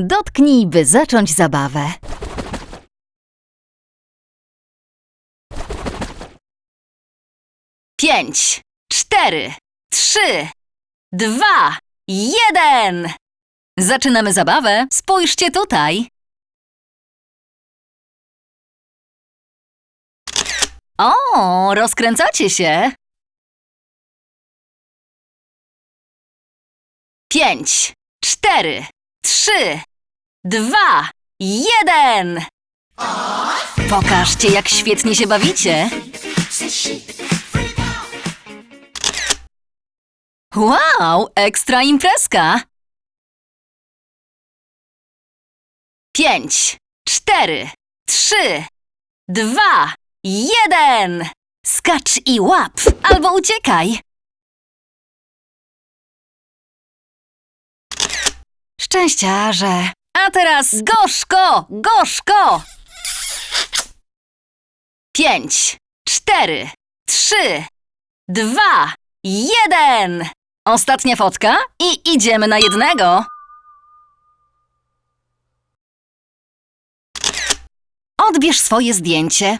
Dotknij, by zacząć zabawę. Pięć, cztery, trzy, dwa, jeden. Zaczynamy zabawę. Spójrzcie tutaj. O, rozkręcacie się. Pięć, cztery, trzy, dwa, jeden. Pokażcie, jak świetnie się bawicie. Wow, ekstra imprezka. Pięć, cztery, trzy, dwa, jeden. Skacz i łap, albo uciekaj. Szczęściarze. A teraz gorzko, gorzko. Pięć, cztery, trzy, dwa, jeden. Ostatnia fotka i idziemy na jednego. Odbierz swoje zdjęcie.